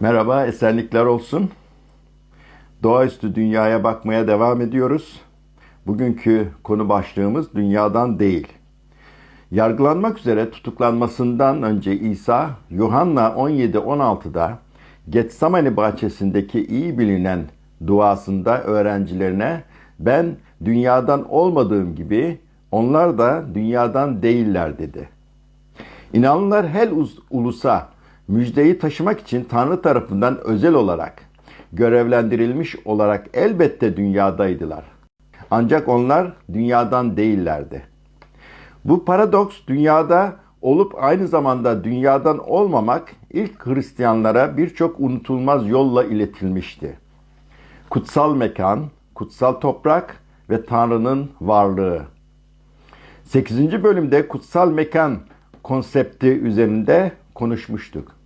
Merhaba, esenlikler olsun. Doğaüstü dünyaya bakmaya devam ediyoruz. Bugünkü konu başlığımız dünyadan değil. Yargılanmak üzere tutuklanmasından önce İsa, Yuhanna 17-16'da Getsemani bahçesindeki iyi bilinen duasında öğrencilerine ben dünyadan olmadığım gibi onlar da dünyadan değiller dedi. İnanlılar her ulusa müjdeyi taşımak için Tanrı tarafından özel olarak görevlendirilmiş olarak elbette dünyadaydılar. Ancak onlar dünyadan değillerdi. Bu paradoks dünyada olup aynı zamanda dünyadan olmamak ilk Hristiyanlara birçok unutulmaz yolla iletilmişti. Kutsal mekan, kutsal toprak ve Tanrı'nın varlığı. 8. bölümde kutsal mekan konsepti üzerinde konuşmuştuk.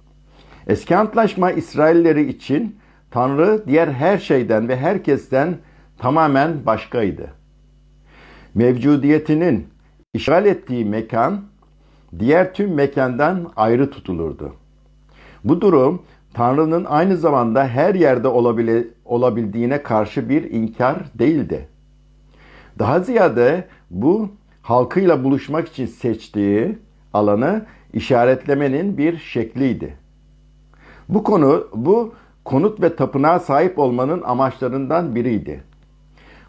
Eski Antlaşma İsrailleri için Tanrı diğer her şeyden ve herkesten tamamen başkaydı. Mevcudiyetinin işgal ettiği mekan diğer tüm mekandan ayrı tutulurdu. Bu durum Tanrı'nın aynı zamanda her yerde olabile, olabildiğine karşı bir inkar değildi. Daha ziyade bu halkıyla buluşmak için seçtiği alanı işaretlemenin bir şekliydi. Bu konu bu konut ve tapınağa sahip olmanın amaçlarından biriydi.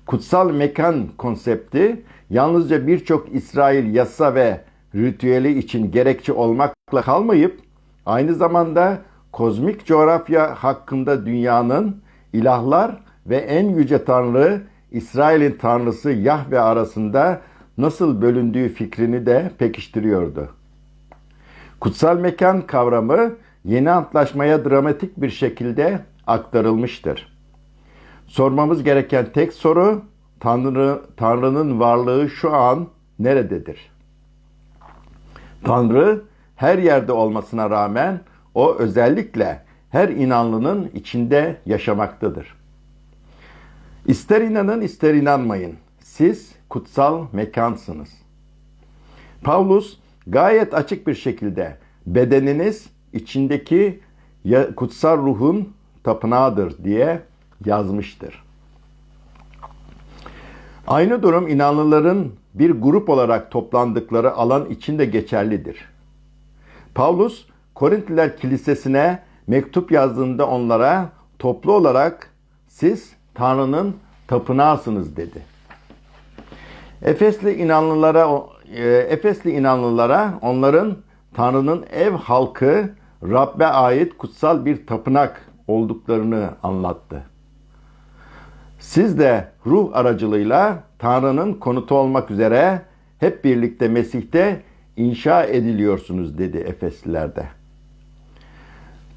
Kutsal mekan konsepti yalnızca birçok İsrail yasa ve ritüeli için gerekçe olmakla kalmayıp aynı zamanda kozmik coğrafya hakkında dünyanın ilahlar ve en yüce tanrı İsrail'in tanrısı Yahve arasında nasıl bölündüğü fikrini de pekiştiriyordu. Kutsal mekan kavramı yeni antlaşmaya dramatik bir şekilde aktarılmıştır. Sormamız gereken tek soru Tanrı Tanrı'nın varlığı şu an nerededir? Tanrı her yerde olmasına rağmen o özellikle her inanlının içinde yaşamaktadır. İster inanın ister inanmayın. Siz kutsal mekansınız. Pavlus gayet açık bir şekilde bedeniniz içindeki kutsal ruhun tapınağıdır diye yazmıştır. Aynı durum inanlıların bir grup olarak toplandıkları alan içinde geçerlidir. Pavlus Korintliler Kilisesi'ne mektup yazdığında onlara toplu olarak siz Tanrı'nın tapınağısınız dedi. Efesli inanlılara e, Efesli inanlılara onların Tanrı'nın ev halkı Rabbe ait kutsal bir tapınak olduklarını anlattı. Siz de ruh aracılığıyla Tanrı'nın konutu olmak üzere hep birlikte Mesih'te inşa ediliyorsunuz dedi Efeslilerde.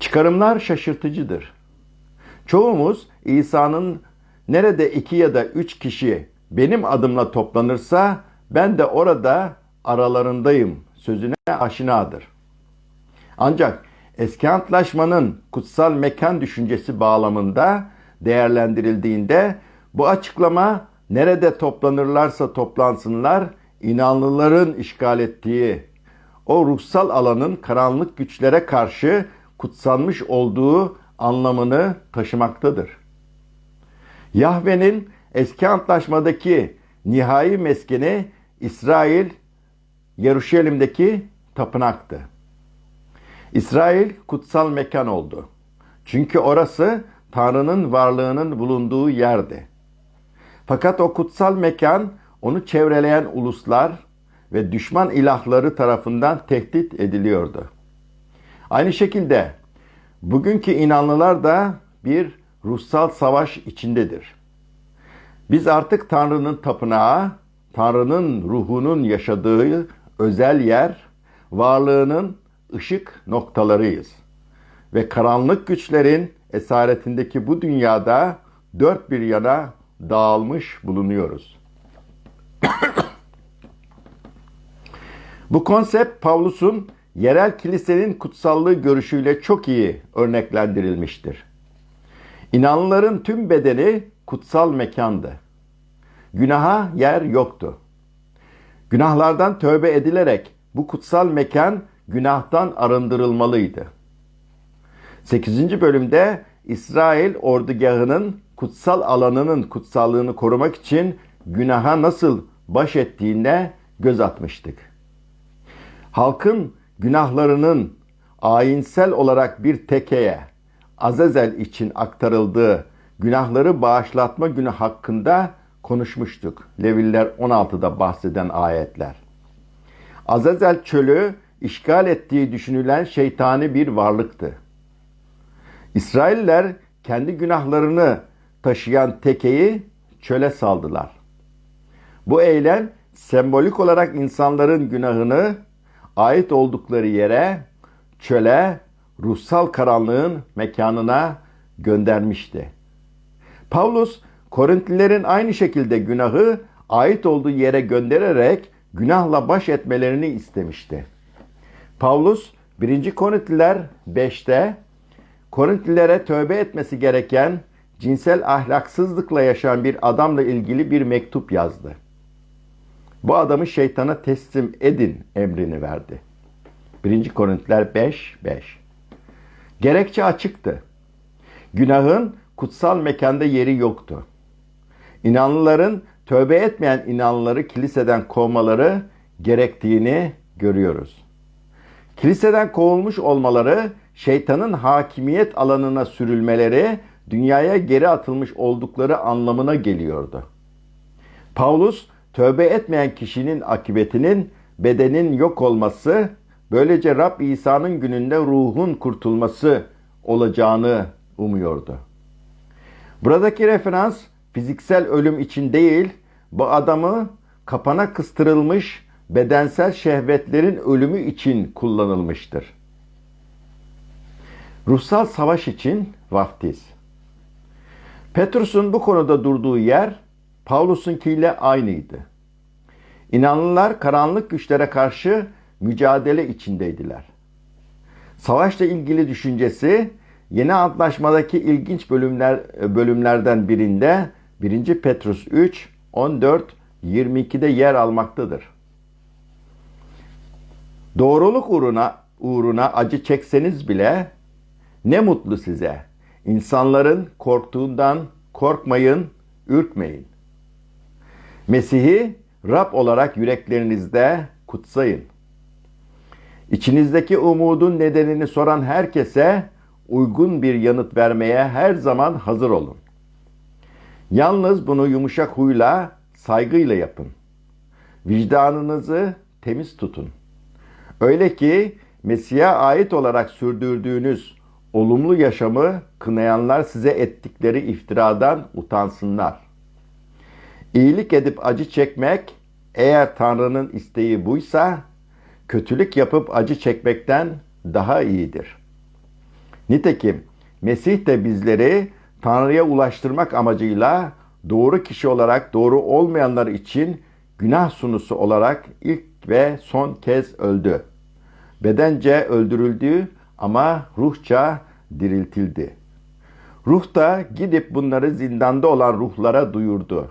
Çıkarımlar şaşırtıcıdır. Çoğumuz İsa'nın nerede iki ya da üç kişi benim adımla toplanırsa ben de orada aralarındayım sözüne aşinadır. Ancak eski antlaşmanın kutsal mekan düşüncesi bağlamında değerlendirildiğinde bu açıklama nerede toplanırlarsa toplansınlar inanlıların işgal ettiği o ruhsal alanın karanlık güçlere karşı kutsanmış olduğu anlamını taşımaktadır. Yahve'nin eski antlaşmadaki nihai meskeni İsrail Yeruşalim'deki tapınaktı. İsrail kutsal mekan oldu. Çünkü orası Tanrı'nın varlığının bulunduğu yerdi. Fakat o kutsal mekan onu çevreleyen uluslar ve düşman ilahları tarafından tehdit ediliyordu. Aynı şekilde bugünkü inanlılar da bir ruhsal savaş içindedir. Biz artık Tanrı'nın tapınağı, Tanrı'nın ruhunun yaşadığı özel yer, varlığının ışık noktalarıyız. Ve karanlık güçlerin esaretindeki bu dünyada dört bir yana dağılmış bulunuyoruz. bu konsept Pavlus'un yerel kilisenin kutsallığı görüşüyle çok iyi örneklendirilmiştir. İnanlıların tüm bedeni kutsal mekandı. Günaha yer yoktu. Günahlardan tövbe edilerek bu kutsal mekan günahtan arındırılmalıydı. 8. bölümde İsrail ordugahının kutsal alanının kutsallığını korumak için günaha nasıl baş ettiğine göz atmıştık. Halkın günahlarının ayinsel olarak bir tekeye, Azazel için aktarıldığı günahları bağışlatma günü hakkında konuşmuştuk. Leviller 16'da bahseden ayetler. Azazel çölü işgal ettiği düşünülen şeytani bir varlıktı. İsrailler kendi günahlarını taşıyan tekeyi çöle saldılar. Bu eylem sembolik olarak insanların günahını ait oldukları yere, çöle, ruhsal karanlığın mekanına göndermişti. Paulus Korintlilerin aynı şekilde günahı ait olduğu yere göndererek günahla baş etmelerini istemişti. Paulus 1. Korintliler 5'te Korintlilere tövbe etmesi gereken cinsel ahlaksızlıkla yaşayan bir adamla ilgili bir mektup yazdı. Bu adamı şeytana teslim edin emrini verdi. 1. Korintiler 5 5. Gerekçe açıktı. Günahın kutsal mekanda yeri yoktu. İnanlıların tövbe etmeyen inanlıları kiliseden kovmaları gerektiğini görüyoruz. Kiliseden kovulmuş olmaları, şeytanın hakimiyet alanına sürülmeleri, dünyaya geri atılmış oldukları anlamına geliyordu. Paulus, tövbe etmeyen kişinin akıbetinin bedenin yok olması, böylece Rab İsa'nın gününde ruhun kurtulması olacağını umuyordu. Buradaki referans fiziksel ölüm için değil, bu adamı kapana kıstırılmış bedensel şehvetlerin ölümü için kullanılmıştır. Ruhsal savaş için vaftiz. Petrus'un bu konuda durduğu yer Paulus'unkiyle aynıydı. İnanlılar karanlık güçlere karşı mücadele içindeydiler. Savaşla ilgili düşüncesi Yeni Antlaşmadaki ilginç bölümler bölümlerden birinde 1. Petrus 3 14 22'de yer almaktadır. Doğruluk uğruna uğruna acı çekseniz bile ne mutlu size. İnsanların korktuğundan korkmayın, ürkmeyin. Mesih'i Rab olarak yüreklerinizde kutsayın. İçinizdeki umudun nedenini soran herkese uygun bir yanıt vermeye her zaman hazır olun. Yalnız bunu yumuşak huyla, saygıyla yapın. Vicdanınızı temiz tutun. Öyle ki Mesih'e ait olarak sürdürdüğünüz olumlu yaşamı kınayanlar size ettikleri iftiradan utansınlar. İyilik edip acı çekmek eğer Tanrı'nın isteği buysa kötülük yapıp acı çekmekten daha iyidir. Nitekim Mesih de bizleri Tanrı'ya ulaştırmak amacıyla doğru kişi olarak doğru olmayanlar için günah sunusu olarak ilk ve son kez öldü. Bedence öldürüldü ama ruhça diriltildi. Ruh da gidip bunları zindanda olan ruhlara duyurdu.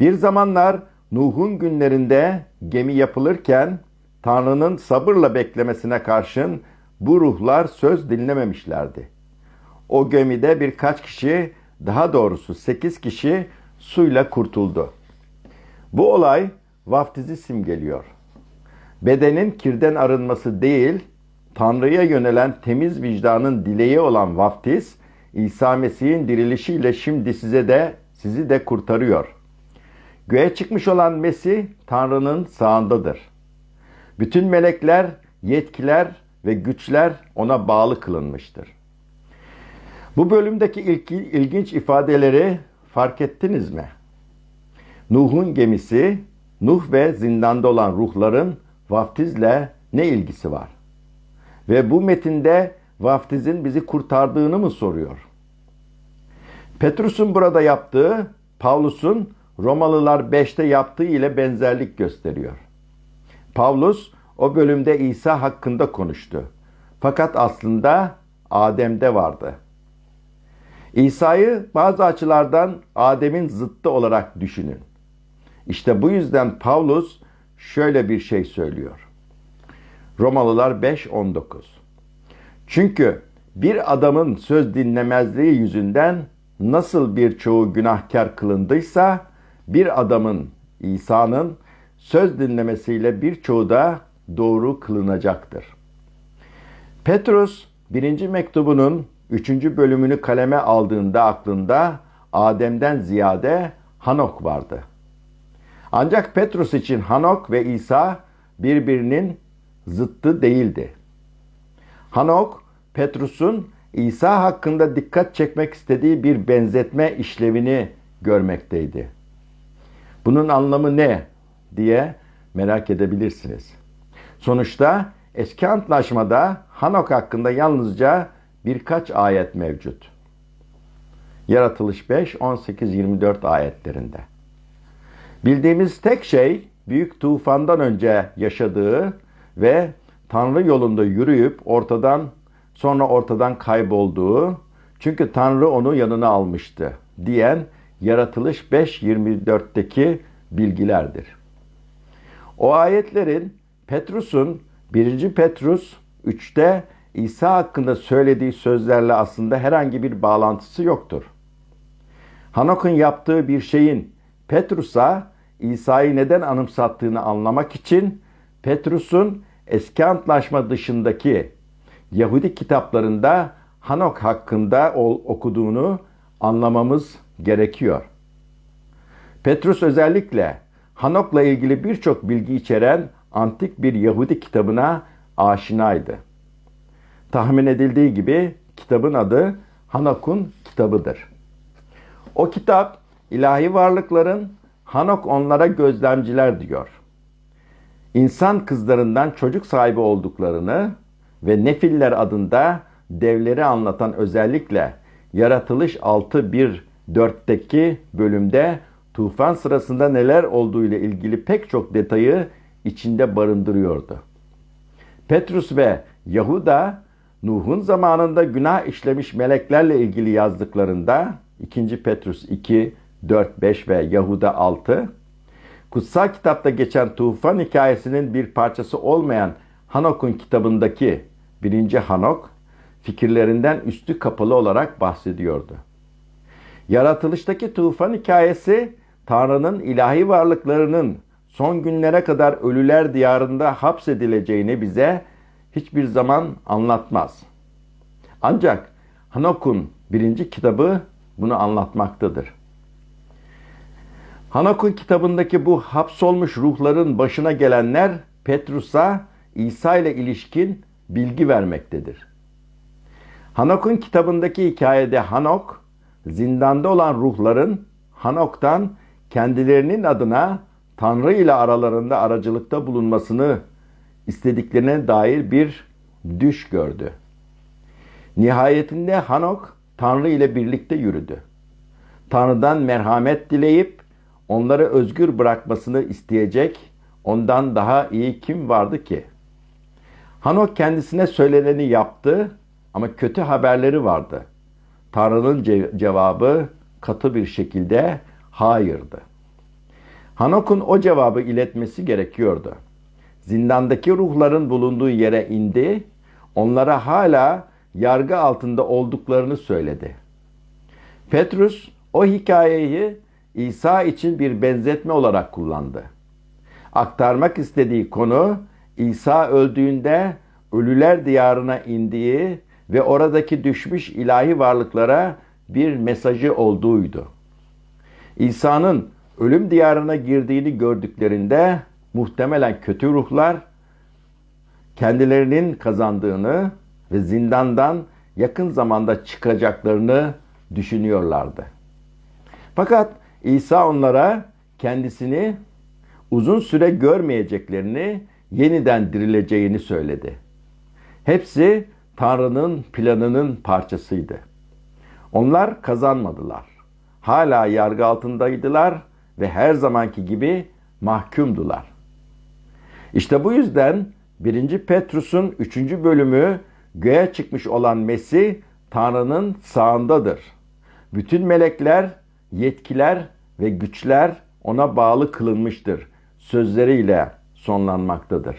Bir zamanlar Nuh'un günlerinde gemi yapılırken Tanrı'nın sabırla beklemesine karşın bu ruhlar söz dinlememişlerdi. O gemide birkaç kişi, daha doğrusu sekiz kişi suyla kurtuldu. Bu olay vaftizi simgeliyor. Bedenin kirden arınması değil, Tanrı'ya yönelen temiz vicdanın dileği olan vaftiz, İsa Mesih'in dirilişiyle şimdi size de sizi de kurtarıyor. Göğe çıkmış olan Mesih Tanrı'nın sağındadır. Bütün melekler, yetkiler ve güçler ona bağlı kılınmıştır. Bu bölümdeki ilginç ifadeleri fark ettiniz mi? Nuh'un gemisi, Nuh ve zindanda olan ruhların vaftizle ne ilgisi var? Ve bu metinde vaftizin bizi kurtardığını mı soruyor? Petrus'un burada yaptığı, Pavlus'un Romalılar 5'te yaptığı ile benzerlik gösteriyor. Pavlus o bölümde İsa hakkında konuştu. Fakat aslında Adem'de vardı. İsa'yı bazı açılardan Adem'in zıttı olarak düşünün. İşte bu yüzden Pavlus şöyle bir şey söylüyor. Romalılar 5.19 Çünkü bir adamın söz dinlemezliği yüzünden nasıl birçoğu günahkar kılındıysa bir adamın İsa'nın söz dinlemesiyle birçoğu da doğru kılınacaktır. Petrus birinci mektubunun üçüncü bölümünü kaleme aldığında aklında Adem'den ziyade Hanok vardı. Ancak Petrus için Hanok ve İsa birbirinin zıttı değildi. Hanok, Petrus'un İsa hakkında dikkat çekmek istediği bir benzetme işlevini görmekteydi. Bunun anlamı ne diye merak edebilirsiniz. Sonuçta eski antlaşmada Hanok hakkında yalnızca birkaç ayet mevcut. Yaratılış 5, 18, 24 ayetlerinde. Bildiğimiz tek şey büyük tufandan önce yaşadığı ve Tanrı yolunda yürüyüp ortadan sonra ortadan kaybolduğu çünkü Tanrı onu yanına almıştı diyen Yaratılış 5.24'teki bilgilerdir. O ayetlerin Petrus'un 1. Petrus 3'te İsa hakkında söylediği sözlerle aslında herhangi bir bağlantısı yoktur. Hanok'un yaptığı bir şeyin Petrus'a İsa'yı neden anımsattığını anlamak için Petrus'un eski antlaşma dışındaki Yahudi kitaplarında Hanok hakkında okuduğunu anlamamız gerekiyor. Petrus özellikle Hanok'la ilgili birçok bilgi içeren antik bir Yahudi kitabına aşinaydı. Tahmin edildiği gibi kitabın adı Hanok'un kitabıdır. O kitap ilahi varlıkların Hanok onlara gözlemciler diyor. İnsan kızlarından çocuk sahibi olduklarını ve Nefiller adında devleri anlatan özellikle Yaratılış 6.1.4'teki bölümde tufan sırasında neler olduğu ile ilgili pek çok detayı içinde barındırıyordu. Petrus ve Yahuda Nuh'un zamanında günah işlemiş meleklerle ilgili yazdıklarında 2. Petrus 2, 4, 5 ve Yahuda 6 kutsal kitapta geçen tufan hikayesinin bir parçası olmayan Hanok'un kitabındaki birinci Hanok fikirlerinden üstü kapalı olarak bahsediyordu. Yaratılıştaki tufan hikayesi Tanrı'nın ilahi varlıklarının son günlere kadar ölüler diyarında hapsedileceğini bize hiçbir zaman anlatmaz. Ancak Hanok'un birinci kitabı bunu anlatmaktadır. Hanok'un kitabındaki bu hapsolmuş ruhların başına gelenler Petrus'a İsa ile ilişkin bilgi vermektedir. Hanok'un kitabındaki hikayede Hanok, zindanda olan ruhların Hanok'tan kendilerinin adına Tanrı ile aralarında aracılıkta bulunmasını istediklerine dair bir düş gördü. Nihayetinde Hanok Tanrı ile birlikte yürüdü. Tanrı'dan merhamet dileyip onları özgür bırakmasını isteyecek ondan daha iyi kim vardı ki? Hanok kendisine söyleneni yaptı ama kötü haberleri vardı. Tanrı'nın cevabı katı bir şekilde hayırdı. Hanok'un o cevabı iletmesi gerekiyordu. Zindandaki ruhların bulunduğu yere indi, onlara hala yargı altında olduklarını söyledi. Petrus o hikayeyi İsa için bir benzetme olarak kullandı. Aktarmak istediği konu İsa öldüğünde ölüler diyarına indiği ve oradaki düşmüş ilahi varlıklara bir mesajı olduğuydu. İsa'nın ölüm diyarına girdiğini gördüklerinde muhtemelen kötü ruhlar kendilerinin kazandığını ve zindandan yakın zamanda çıkacaklarını düşünüyorlardı. Fakat İsa onlara kendisini uzun süre görmeyeceklerini, yeniden dirileceğini söyledi. Hepsi Tanrı'nın planının parçasıydı. Onlar kazanmadılar. Hala yargı altındaydılar ve her zamanki gibi mahkumdular. İşte bu yüzden 1. Petrus'un 3. bölümü göğe çıkmış olan Mesih Tanrı'nın sağındadır. Bütün melekler, yetkiler ve güçler ona bağlı kılınmıştır sözleriyle sonlanmaktadır.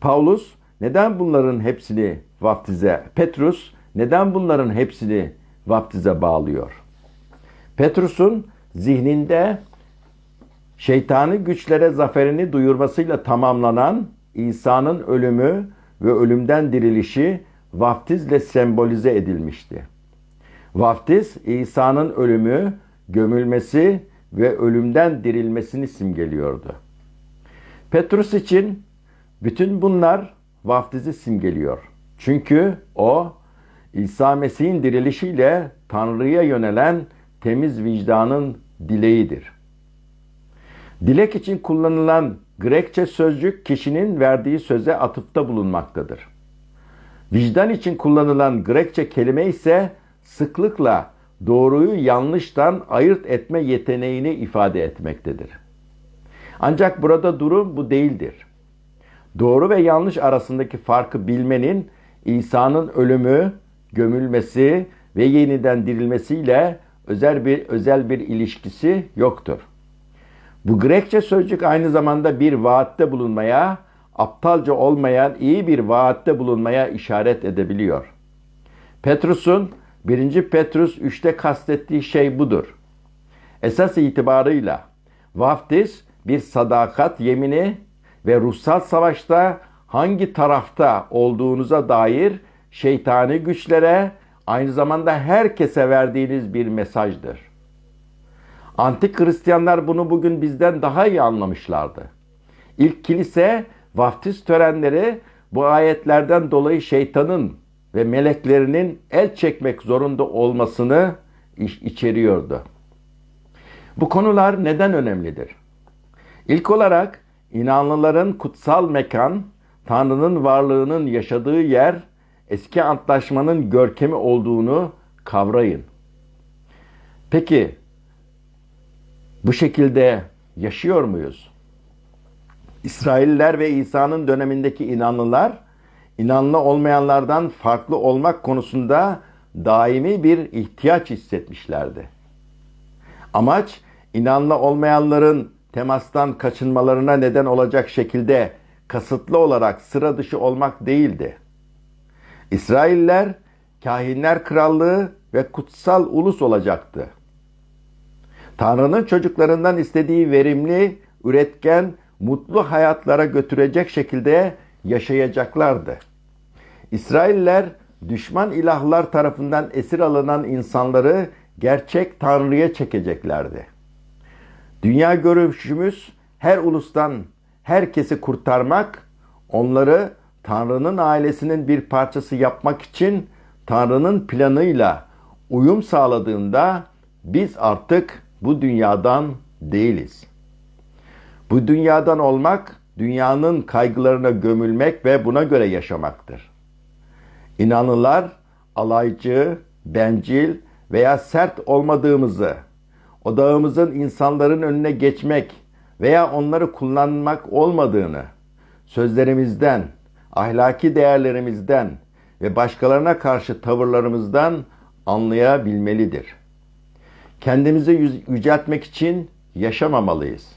Paulus neden bunların hepsini vaftize, Petrus neden bunların hepsini vaftize bağlıyor? Petrus'un zihninde şeytani güçlere zaferini duyurmasıyla tamamlanan İsa'nın ölümü ve ölümden dirilişi vaftizle sembolize edilmişti. Vaftiz İsa'nın ölümü, gömülmesi ve ölümden dirilmesini simgeliyordu. Petrus için bütün bunlar vaftizi simgeliyor. Çünkü o İsa Mesih'in dirilişiyle Tanrı'ya yönelen temiz vicdanın dileğidir. Dilek için kullanılan Grekçe sözcük kişinin verdiği söze atıfta bulunmaktadır. Vicdan için kullanılan Grekçe kelime ise sıklıkla doğruyu yanlıştan ayırt etme yeteneğini ifade etmektedir. Ancak burada durum bu değildir. Doğru ve yanlış arasındaki farkı bilmenin İsa'nın ölümü, gömülmesi ve yeniden dirilmesiyle özel bir özel bir ilişkisi yoktur. Bu Grekçe sözcük aynı zamanda bir vaatte bulunmaya, aptalca olmayan iyi bir vaatte bulunmaya işaret edebiliyor. Petrus'un 1. Petrus 3'te kastettiği şey budur. Esas itibarıyla vaftiz bir sadakat yemini ve ruhsal savaşta hangi tarafta olduğunuza dair şeytani güçlere aynı zamanda herkese verdiğiniz bir mesajdır. Antik Hristiyanlar bunu bugün bizden daha iyi anlamışlardı. İlk kilise vaftiz törenleri bu ayetlerden dolayı şeytanın ve meleklerinin el çekmek zorunda olmasını içeriyordu. Bu konular neden önemlidir? İlk olarak inanlıların kutsal mekan, Tanrı'nın varlığının yaşadığı yer, eski antlaşmanın görkemi olduğunu kavrayın. Peki bu şekilde yaşıyor muyuz? İsrailler ve İsa'nın dönemindeki inanlılar inanlı olmayanlardan farklı olmak konusunda daimi bir ihtiyaç hissetmişlerdi. Amaç inanlı olmayanların temastan kaçınmalarına neden olacak şekilde kasıtlı olarak sıra dışı olmak değildi. İsrailler kahinler krallığı ve kutsal ulus olacaktı. Tanrı'nın çocuklarından istediği verimli, üretken, mutlu hayatlara götürecek şekilde yaşayacaklardı. İsrailler düşman ilahlar tarafından esir alınan insanları gerçek Tanrı'ya çekeceklerdi. Dünya görüşümüz her ulustan herkesi kurtarmak, onları Tanrı'nın ailesinin bir parçası yapmak için Tanrı'nın planıyla uyum sağladığında biz artık bu dünyadan değiliz. Bu dünyadan olmak, dünyanın kaygılarına gömülmek ve buna göre yaşamaktır. İnanılar alaycı, bencil veya sert olmadığımızı, odağımızın insanların önüne geçmek veya onları kullanmak olmadığını, sözlerimizden, ahlaki değerlerimizden ve başkalarına karşı tavırlarımızdan anlayabilmelidir. Kendimizi yüceltmek için yaşamamalıyız.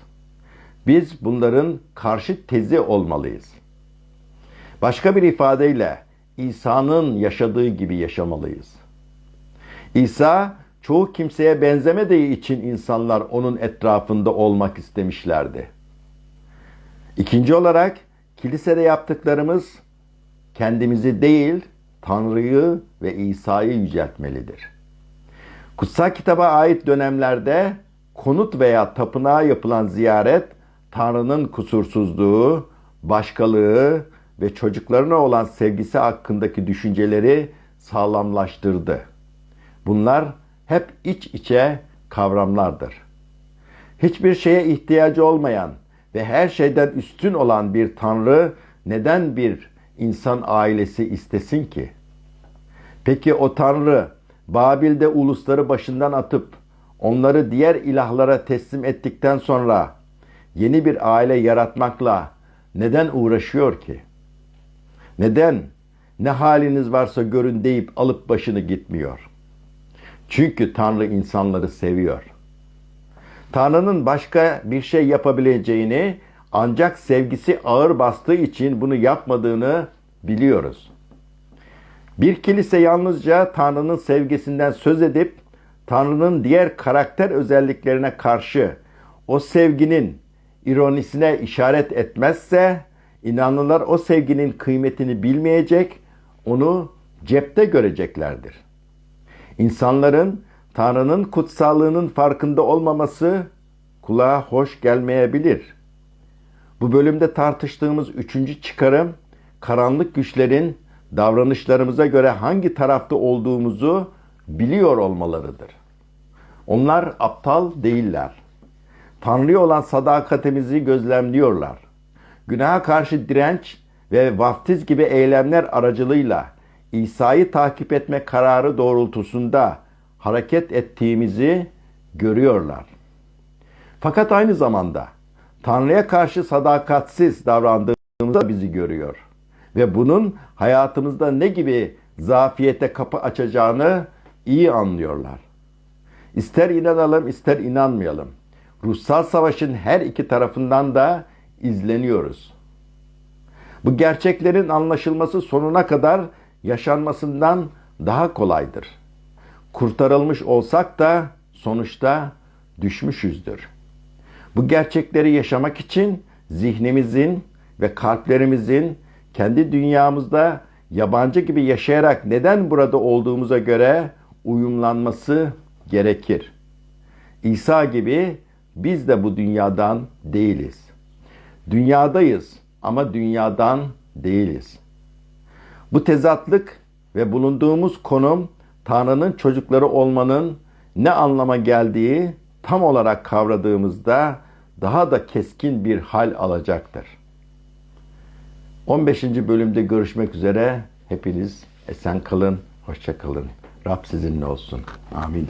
Biz bunların karşı tezi olmalıyız. Başka bir ifadeyle İsa'nın yaşadığı gibi yaşamalıyız. İsa çoğu kimseye benzemediği için insanlar onun etrafında olmak istemişlerdi. İkinci olarak kilisede yaptıklarımız kendimizi değil Tanrı'yı ve İsa'yı yüceltmelidir. Kutsal kitaba ait dönemlerde konut veya tapınağa yapılan ziyaret Tanrı'nın kusursuzluğu, başkalığı ve çocuklarına olan sevgisi hakkındaki düşünceleri sağlamlaştırdı. Bunlar hep iç içe kavramlardır. Hiçbir şeye ihtiyacı olmayan ve her şeyden üstün olan bir Tanrı neden bir insan ailesi istesin ki? Peki o Tanrı Babil'de ulusları başından atıp onları diğer ilahlara teslim ettikten sonra yeni bir aile yaratmakla neden uğraşıyor ki? Neden ne haliniz varsa görün deyip alıp başını gitmiyor? Çünkü Tanrı insanları seviyor. Tanrı'nın başka bir şey yapabileceğini ancak sevgisi ağır bastığı için bunu yapmadığını biliyoruz. Bir kilise yalnızca Tanrı'nın sevgisinden söz edip Tanrı'nın diğer karakter özelliklerine karşı o sevginin ironisine işaret etmezse inanlılar o sevginin kıymetini bilmeyecek, onu cepte göreceklerdir. İnsanların Tanrı'nın kutsallığının farkında olmaması kulağa hoş gelmeyebilir. Bu bölümde tartıştığımız üçüncü çıkarım, karanlık güçlerin davranışlarımıza göre hangi tarafta olduğumuzu biliyor olmalarıdır. Onlar aptal değiller. Tanrı'ya olan sadakatimizi gözlemliyorlar. Günaha karşı direnç ve vaftiz gibi eylemler aracılığıyla İsa'yı takip etme kararı doğrultusunda hareket ettiğimizi görüyorlar. Fakat aynı zamanda Tanrı'ya karşı sadakatsiz davrandığımızda bizi görüyor. Ve bunun hayatımızda ne gibi zafiyete kapı açacağını iyi anlıyorlar. İster inanalım ister inanmayalım. Ruhsal savaşın her iki tarafından da izleniyoruz. Bu gerçeklerin anlaşılması sonuna kadar yaşanmasından daha kolaydır. Kurtarılmış olsak da sonuçta düşmüşüzdür. Bu gerçekleri yaşamak için zihnimizin ve kalplerimizin kendi dünyamızda yabancı gibi yaşayarak neden burada olduğumuza göre uyumlanması gerekir. İsa gibi biz de bu dünyadan değiliz. Dünyadayız ama dünyadan değiliz. Bu tezatlık ve bulunduğumuz konum Tanrı'nın çocukları olmanın ne anlama geldiği tam olarak kavradığımızda daha da keskin bir hal alacaktır. 15. bölümde görüşmek üzere. Hepiniz esen kalın, hoşça kalın. Rab sizinle olsun. Amin.